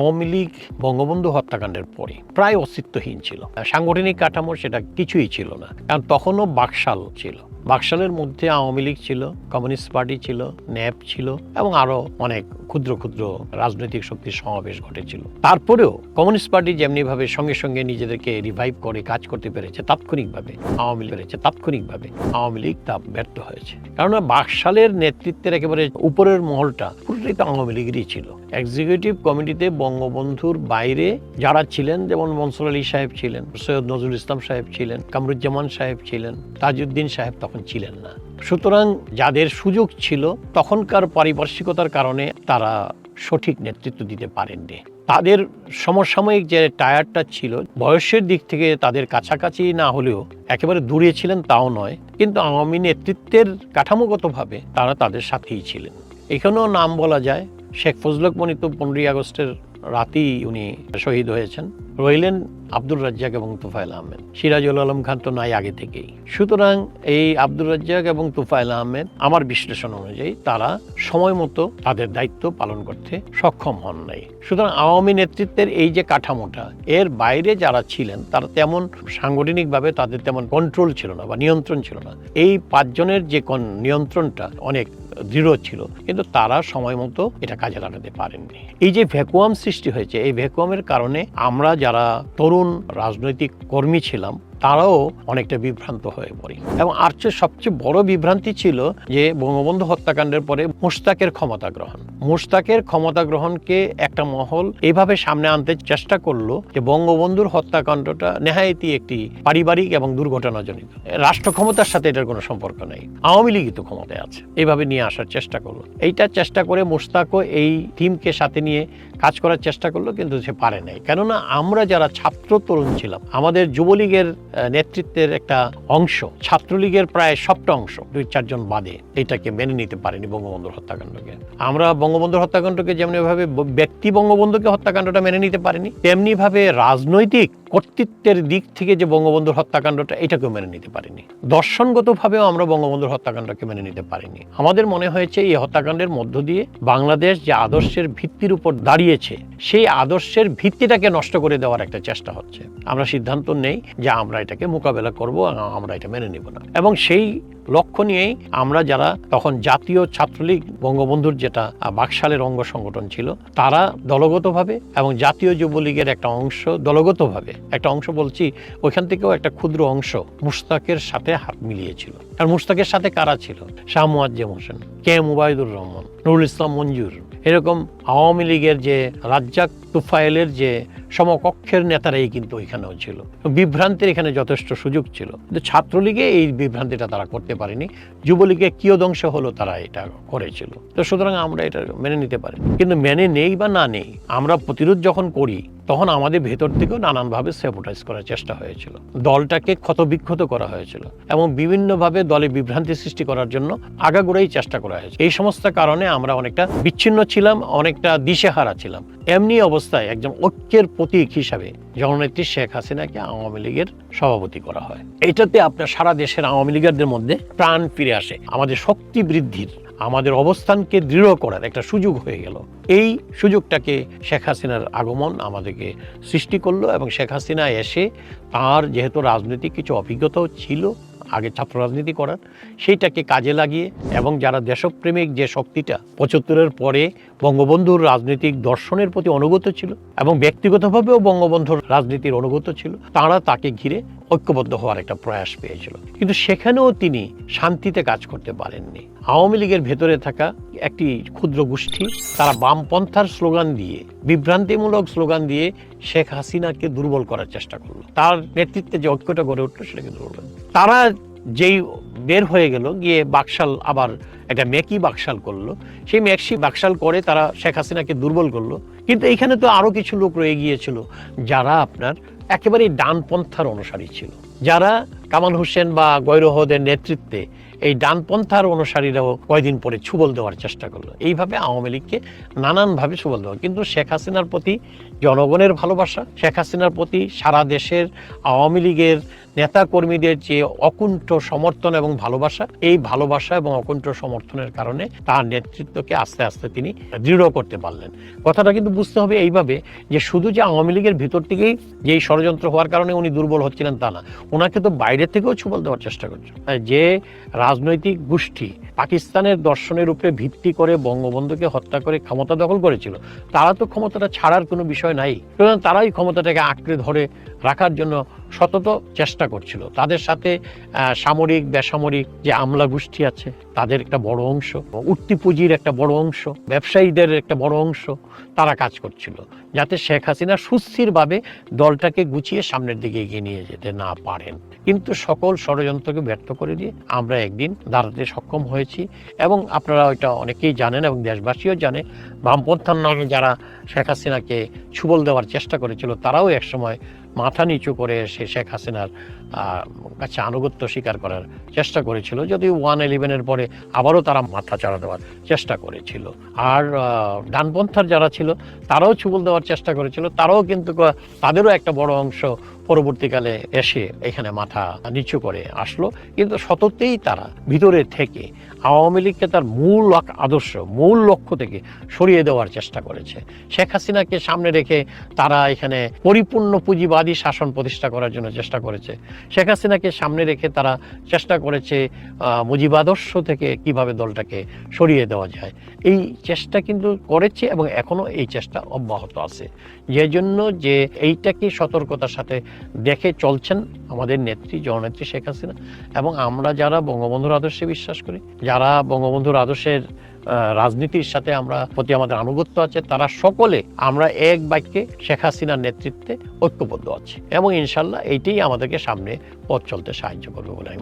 আওয়ামী লীগ বঙ্গবন্ধু হত্যাকাণ্ডের পরে প্রায় অস্তিত্বহীন ছিল। সাংগঠনিক কাঠামো সেটা কিছুই ছিল না, কারণ তখনও বাকশাল ছিল। বাকশালের মধ্যে আওয়ামী লীগ ছিল, কমিউনিস্ট পার্টি ছিল, ন্যাপ ছিল এবং আরও অনেক ক্ষুদ্র ক্ষুদ্র রাজনৈতিক শক্তির সমাবেশ ঘটেছিল। তারপরেও কমিউনিস্ট পার্টি যেমনিভাবে সঙ্গে সঙ্গে নিজেদেরকে রিভাইভ করে, কাজ করতে পেরেছে, তাৎক্ষণিকভাবে আওয়ামী লীগ পেরেছে, তাৎক্ষণিকভাবে আওয়ামী লীগ তা ব্যর্থ হয়েছে। কারণ বাকশালের নেতৃত্বের একেবারে উপরের মহলটা পুরোটাই তো আওয়ামী লীগেরই ছিল। এক্সিকিউটিভ কমিটিতে বঙ্গবন্ধুর বাইরে যারা ছিলেন, যেমন মনসুর আলী সাহেব ছিলেন, সৈয়দ নজরুল ইসলাম সাহেব ছিলেন, কামরুজ্জামান সাহেব ছিলেন, তাজউদ্দিন সাহেব তখন ছিলেন না। সুতরাং যাদের সুযোগ ছিল, তখনকার পারিপার্শ্বিকতার কারণে তারা সঠিক নেতৃত্ব দিতে পারেননি। তাদের সমসাময়িক যে টায়ারটা ছিল, বয়সের দিক থেকে তাদের কাছাকাছি না হলেও একেবারে দূরে ছিলেন তাও নয়, কিন্তু আওয়ামী নেতৃত্বের কাঠামোগতভাবে তারা তাদের সাথেই ছিলেন। এখানেও নাম বলা যায়, শেখ ফজলক মনি তো পনেরোই আগস্টের রাতেই উনি শহীদ হয়েছেন। রইলেন আব্দুর রাজ্জাক এবং তুফাইল আহমেদ। সিরাজুল আলম খান তো নাই আগে থেকেই। সুতরাং এই আব্দুর রাজ্জাক এবং তুফাইল আহমেদ আমার বিশ্লেষণ অনুযায়ী তারা সময় মতো তাদের দায়িত্ব পালন করতে সক্ষম হন নাই। সুতরাং আওয়ামী নেতৃত্বের এই যে কাঠামোটা, এর বাইরে যারা ছিলেন, তারা তেমন সাংগঠনিকভাবে তাদের তেমন কন্ট্রোল ছিল না বা নিয়ন্ত্রণ ছিল না। এই পাঁচজনের যে কোন- নিয়ন্ত্রণটা অনেক দৃঢ় ছিল, কিন্তু তারা সময় মতো এটা কাজে লাগাতে পারেননি। এই যে ভ্যাকুয়াম সৃষ্টি হয়েছে, এই ভ্যাকুয়ামের কারণে আমরা যারা তরুণ রাজনৈতিক কর্মী ছিলাম। তারাও অনেকটা বিভ্রান্ত হয়ে পড়ে। এবং আর চেয়ে সবচেয়ে বড় বিভ্রান্তি ছিল যে বঙ্গবন্ধু হত্যাকাণ্ডের পরে মুশতাকের ক্ষমতা গ্রহণ। মুশতাকের ক্ষমতা গ্রহণকে একটা মহল এভাবে সামনে আনতে চেষ্টা করল যে বঙ্গবন্ধুর হত্যাকাণ্ডটা নেহায়েতি একটি পারিবারিক এবং দুর্ঘটনাজনিত। রাষ্ট্র ক্ষমতার সাথে এটার কোনো সম্পর্ক নেই। আওয়ামী লীগই তো ক্ষমতায় আছে। এইভাবে নিয়ে আসার চেষ্টা করল। এইটা চেষ্টা করে মুশতাকও এই টিমকে সাথে নিয়ে কাজ করার চেষ্টা করল, কিন্তু সে পারে নাই। কেননা আমরা যারা ছাত্র তরুণ ছিলাম, আমাদের যুবলীগের নেতৃত্বের একটা অংশ, ছাত্রলীগের প্রায় সবটা অংশ, দুই চারজন বাদে এটাকে মেনে নিতে পারেনি বঙ্গবন্ধুর হত্যাকাণ্ডকে। আমরা বঙ্গবন্ধুর হত্যাকাণ্ডকে যেমনিভাবে ব- ব্যক্তি বঙ্গবন্ধুকে হত্যাকাণ্ডটা মেনে নিতে পারেনি তেমনি ভাবে রাজনৈতিক কর্তৃত্বের দিক থেকে যে বঙ্গবন্ধুর হত্যাকাণ্ডটা, এটাকেও মেনে নিতে পারিনি। দর্শনগতভাবেও আমরা বঙ্গবন্ধুর হত্যাকাণ্ডকে মেনে নিতে পারিনি। আমাদের মনে হয়েছে, এই হত্যাকাণ্ডের মধ্য দিয়ে বাংলাদেশ যে আদর্শের ভিত্তির উপর দাঁড়িয়েছে, সেই আদর্শের ভিত্তিটাকে নষ্ট করে দেওয়ার একটা চেষ্টা হচ্ছে। আমরা সিদ্ধান্ত নেই যে আমরা এটাকে মোকাবেলা করব, আমরা এটা মেনে নিব না। এবং সেই লক্ষ্য নিয়েই আমরা যারা তখন জাতীয় ছাত্রলীগ, বঙ্গবন্ধুর যেটা বাকশালের অঙ্গ সংগঠন ছিল, তারা দলগতভাবে এবং জাতীয় যুবলীগের একটা অংশ দলগতভাবে একটা অংশ বলছি, ওইখান থেকেও একটা ক্ষুদ্র অংশ মুস্তাকের সাথে হাত মিলিয়েছিল। আর মুস্তাকের সাথে কারা ছিল? শাহ মুয়াজ্জেম হোসেন, কে? মুবাইদুর রহমান। নুরুল ইসলাম মঞ্জুর। এরকম আওয়ামী লীগের যে রাজ্জাক তুফাইলের যে সমকক্ষের নেতারাই কিন্তু ওইখানেও ছিল। বিভ্রান্তির এখানে যথেষ্ট সুযোগ ছিল। কিন্তু ছাত্রলীগে এই বিভ্রান্তিটা তারা করতে পারেনি। যুবলীগে কিয়দংশ হলো তারা এটা করেছিল। তো সুতরাং আমরা এটা মেনে নিতে পারি কিন্তু মেনে নেই বা না নেই, আমরা প্রতিরোধ যখন করি, তখন আমাদের ভেতর থেকেও নানানভাবে সেপোটাইজ করার চেষ্টা হয়েছিল। দলটাকে ক্ষতবিক্ষত করা হয়েছিল এবং বিভিন্নভাবে দলে বিভ্রান্তি সৃষ্টি করার জন্য আগাগোড়াই চেষ্টা করা হয়েছে। এই সমস্ত কারণে আমরা অনেকটা বিচ্ছিন্ন ছিলাম, অনেকটা দিশেহারা ছিলাম। এমনি অবস্থায় একজন ঐক্যের প্রতীক হিসাবে জননেত্রী শেখ হাসিনাকে আওয়ামী লীগের সভাপতি করা হয়। এটাতে আপনার সারা দেশের আওয়ামী লীগারদের মধ্যে প্রাণ ফিরে আসে। আমাদের শক্তি বৃদ্ধির, আমাদের অবস্থানকে দৃঢ় করার একটা সুযোগ হয়ে গেল। এই সুযোগটাকে শেখ হাসিনার আগমন আমাদেরকে সৃষ্টি করল এবং শেখ হাসিনা এসে তার যেহেতু রাজনৈতিক কিছু অভিজ্ঞতাও ছিল আগে ছাত্র রাজনীতি করার, সেইটাকে কাজে লাগিয়ে এবং যারা দেশপ্রেমিক যে শক্তিটা, পঁচাত্তরের পরে বঙ্গবন্ধুর রাজনৈতিক দর্শনের প্রতি অনুগত ছিল এবং ব্যক্তিগতভাবেও বঙ্গবন্ধুর রাজনীতির অনুগত ছিল, তারা তাকে ঘিরে ঐক্যবদ্ধ হওয়ার একটা প্রয়াস পেয়েছিল। কিন্তু সেখানেও তিনি শান্তিতে কাজ করতে পারেননি। আওয়ামী লীগের ভেতরে থাকা একটি ক্ষুদ্র গোষ্ঠী, তারা বামপন্থার স্লোগান দিয়ে, বিভ্রান্তিমূলক স্লোগান দিয়ে শেখ হাসিনাকে দুর্বল করার চেষ্টা করল। তার নেতৃত্বে যে ঐক্যটা গড়ে উঠল, সেটাকে দুর্বল তারা যেই বের হয়ে গেল, গিয়ে বাকশাল আবার একটা মেকি বাকশাল করল। সেই মেক্সি বাকশাল করে তারা শেখ হাসিনাকে দুর্বল করল। কিন্তু এইখানে তো আরও কিছু লোক রয়ে গিয়েছিল, যারা আপনার একেবারেই ডানপন্থার অনুসারী ছিল। যারা কামাল হোসেন বা গৈরহদের নেতৃত্বে এই ডানপন্থার অনুসারীরাও কয়দিন পরে ছুবল দেওয়ার চেষ্টা করল। এইভাবে আওয়ামী লীগকে নানানভাবে ছুবল দেওয়া। কিন্তু শেখ হাসিনার প্রতি জনগণের ভালোবাসা, শেখ হাসিনার প্রতি সারা দেশের আওয়ামী লীগের নেতা কর্মীদের যে অকুণ্ঠ সমর্থন এবং ভালোবাসা, এই ভালোবাসা এবং অকুণ্ঠ সমর্থনের কারণে তার নেতৃত্বকে আস্তে আস্তে তিনি দৃঢ় করতে পারলেন। কথাটা কিন্তু বুঝতে হবে এইভাবে যে শুধু যে আওয়ামী লীগের ভিতর থেকেই যে এই ষড়যন্ত্র হওয়ার কারণে উনি দুর্বল হচ্ছিলেন তা না। ওনাকে তো বাইরে থেকেও ছুবল দেওয়ার চেষ্টা করছে। যে রাজনৈতিক গোষ্ঠী পাকিস্তানের দর্শনের উপরে ভিত্তি করে বঙ্গবন্ধুকে হত্যা করে ক্ষমতা দখল করেছিল, তারা তো ক্ষমতাটা ছাড়ার কোনো বিষয় নাই। তারাই ক্ষমতাটাকে আঁকড়ে ধরে রাখার জন্য সতত চেষ্টা করছিল। তাদের সাথে সামরিক, বেসামরিক যে আমলা গোষ্ঠী আছে, তাদের একটা বড় অংশ উঠতি পুঁজির একটা বড় অংশ, ব্যবসায়ীদের একটা বড় অংশ, তারা কাজ করছিল। যাতে শেখ হাসিনা সুস্থিরভাবে দলটাকে গুছিয়ে সামনের দিকে এগিয়ে নিয়ে যেতে না পারেন। কিন্তু সকল ষড়যন্ত্রকে ব্যর্থ করে দিয়ে আমরা একদিন দাঁড়াতে সক্ষম হয়েছি। এবং আপনারা ওইটা অনেকেই জানেন এবং দেশবাসীও জানে বামপন্থার নামে যারা শেখ হাসিনাকে ছুবল দেওয়ার চেষ্টা করেছিল, তারাও একসময় মাথা নিচু করে এসে শেখ হাসিনার কাছে আনুগত্য স্বীকার করার চেষ্টা করেছিল, যদিও ওয়ান ইলেভেনের পরে আবারও তারা মাথা চাড়া দেওয়ার চেষ্টা করেছিল। আর ডানপন্থার যারা ছিল, তারাও ছুবল দেওয়ার চেষ্টা করেছিল, তারাও কিন্তু তাদেরও একটা বড় অংশ পরবর্তীকালে এসে এখানে মাথা নিচু করে আসলো। কিন্তু সততেই তারা ভিতরে থেকে আওয়ামী লীগকে তার মূল আদর্শ, মূল লক্ষ্য থেকে সরিয়ে দেওয়ার চেষ্টা করেছে। শেখ হাসিনাকে সামনে রেখে তারা এখানে পরিপূর্ণ পুঁজিবাদী শাসন প্রতিষ্ঠা করার জন্য চেষ্টা করেছে। শেখ হাসিনাকে সামনে রেখে তারা চেষ্টা করেছে মুজিবাদর্শ থেকে কীভাবে দলটাকে সরিয়ে দেওয়া যায়। এই চেষ্টা কিন্তু করেছে এবং এখনও এই চেষ্টা অব্যাহত আছে। যে জন্য যে এইটাকে সতর্কতার সাথে দেখে চলছেন আমাদের নেত্রী, জননেত্রী শেখ হাসিনা। এবং আমরা যারা বঙ্গবন্ধুর আদর্শে বিশ্বাস করি, যারা বঙ্গবন্ধুর আদর্শের রাজনীতির সাথে আমরা প্রতি আমাদের আনুগত্য আছে, তারা সকলে আমরা এক বাক্যে শেখ হাসিনার নেতৃত্বে ঐক্যবদ্ধ আছি। এবং ইনশাল্লাহ এইটাই আমাদেরকে সামনে পথ চলতে সাহায্য করবে বলে আমি